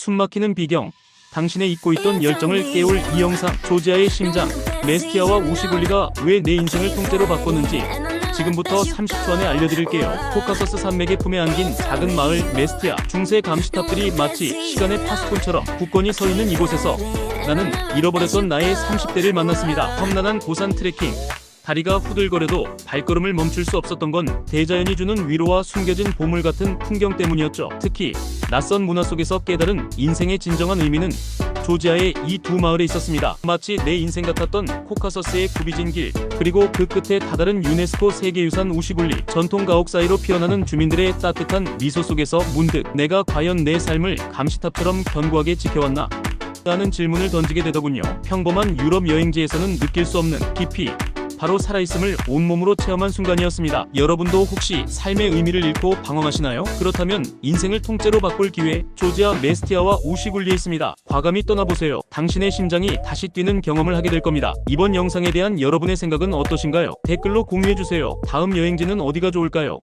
숨막히는 비경, 당신의 잊고 있던 열정을 깨울 이 영상, 조지아의 심장, 메스티아와 우시블리가 왜 내 인생을 통째로 바꿨는지 지금부터 30초 안에 알려드릴게요. 코카서스 산맥의 품에 안긴 작은 마을 메스티아 중세 감시탑들이 마치 시간의 파수꾼처럼 굳건히 서 있는 이곳에서 나는 잃어버렸던 나의 30대를 만났습니다. 험난한 고산 트레킹. 다리가 후들거려도 발걸음을 멈출 수 없었던 건 대자연이 주는 위로와 숨겨진 보물 같은 풍경 때문이었죠. 특히 낯선 문화 속에서 깨달은 인생의 진정한 의미는 조지아의 이 두 마을에 있었습니다. 마치 내 인생 같았던 코카서스의 굽이진 길, 그리고 그 끝에 다다른 유네스코 세계유산 우시굴리, 전통 가옥 사이로 피어나는 주민들의 따뜻한 미소 속에서 문득 내가 과연 내 삶을 감시탑처럼 견고하게 지켜왔나? 라는 질문을 던지게 되더군요. 평범한 유럽 여행지에서는 느낄 수 없는 깊이, 바로 살아있음을 온몸으로 체험한 순간이었습니다. 여러분도 혹시 삶의 의미를 잃고 방황하시나요? 그렇다면 인생을 통째로 바꿀 기회, 조지아 메스티아와 우시굴리에 있습니다. 과감히 떠나보세요. 당신의 심장이 다시 뛰는 경험을 하게 될 겁니다. 이번 영상에 대한 여러분의 생각은 어떠신가요? 댓글로 공유해주세요. 다음 여행지는 어디가 좋을까요?